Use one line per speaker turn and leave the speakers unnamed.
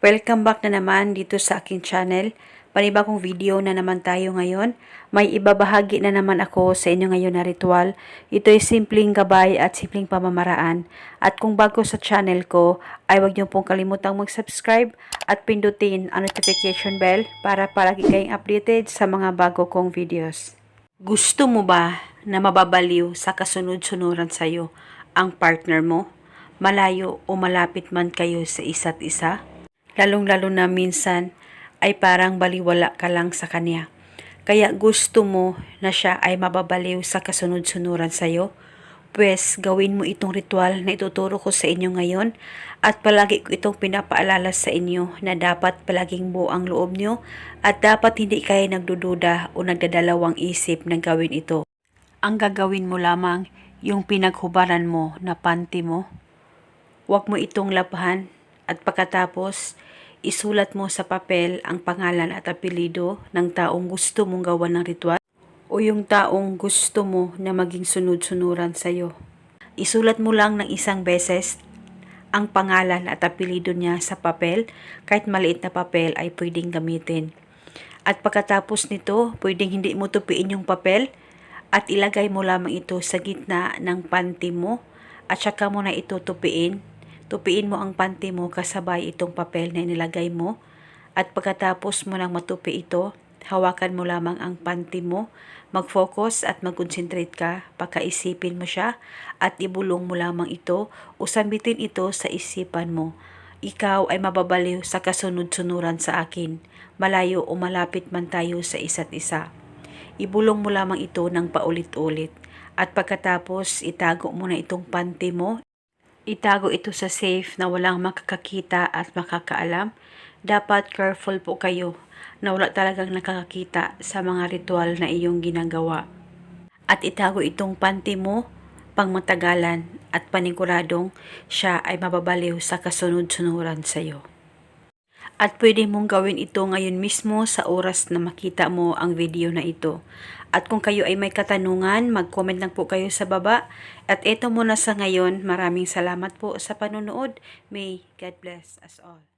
Welcome back na naman dito sa aking channel. Panibagong video na naman tayo ngayon. May ibabahagi na naman ako sa inyo ngayon na ritual. Ito ay simpleng gabay at simpleng pamamaraan. At kung bago sa channel ko, ay huwag niyo pong kalimutang mag-subscribe at pindutin ang notification bell para palagi kayong updated sa mga bago kong videos. Gusto mo ba na mababaliw sa kasunod-sunuran sa'yo ang partner mo? Malayo o malapit man kayo sa isa't isa? Lalong-lalo na minsan ay parang baliwala ka lang sa kanya. Kaya gusto mo na siya ay mababaliw sa kasunod-sunuran sa'yo? Pwes, gawin mo itong ritual na ituturo ko sa inyo ngayon at palagi ko itong pinapaalala sa inyo na dapat palaging buo ang loob nyo at dapat hindi kayo nagdududa o nagdadalawang isip na gawin ito. Ang gagawin mo lamang yung pinaghubaran mo na panty mo. Huwag mo itong labahan at pagkatapos isulat mo sa papel ang pangalan at apelido ng taong gusto mong gawan ng ritual o yung taong gusto mo na maging sunod-sunuran sa'yo. Isulat mo lang ng isang beses ang pangalan at apelido niya sa papel, kahit maliit na papel ay pwedeng gamitin. At pagkatapos nito, pwedeng hindi mo tupiin yung papel at ilagay mo lamang ito sa gitna ng panty mo at saka mo na ito tupiin. Mo ang panty mo kasabay itong papel na inilagay mo at pagkatapos mo nang matupi ito, hawakan mo lamang ang panty mo, mag-focus at mag-concentrate ka, pagkaisipin mo siya at ibulong mo lamang ito o sambitin ito sa isipan mo. Ikaw ay mababaliw sa kasunod-sunuran sa akin, malayo o malapit man tayo sa isa't isa. Ibulong mo lamang ito ng paulit-ulit at pagkatapos itago mo na itong panty mo Itago ito sa safe na walang makakakita at makakaalam. Dapat careful po kayo na wala talagang nakakakita sa mga ritual na iyong ginagawa. At itago itong panty mo pang matagalan at paniguradong siya ay mababaliw sa kasunod-sunuran sa iyo. At pwede mong gawin ito ngayon mismo sa oras na makita mo ang video na ito. At kung kayo ay may katanungan, mag-comment lang po kayo sa baba. At ito muna sa ngayon, maraming salamat po sa panonood. May God bless us all.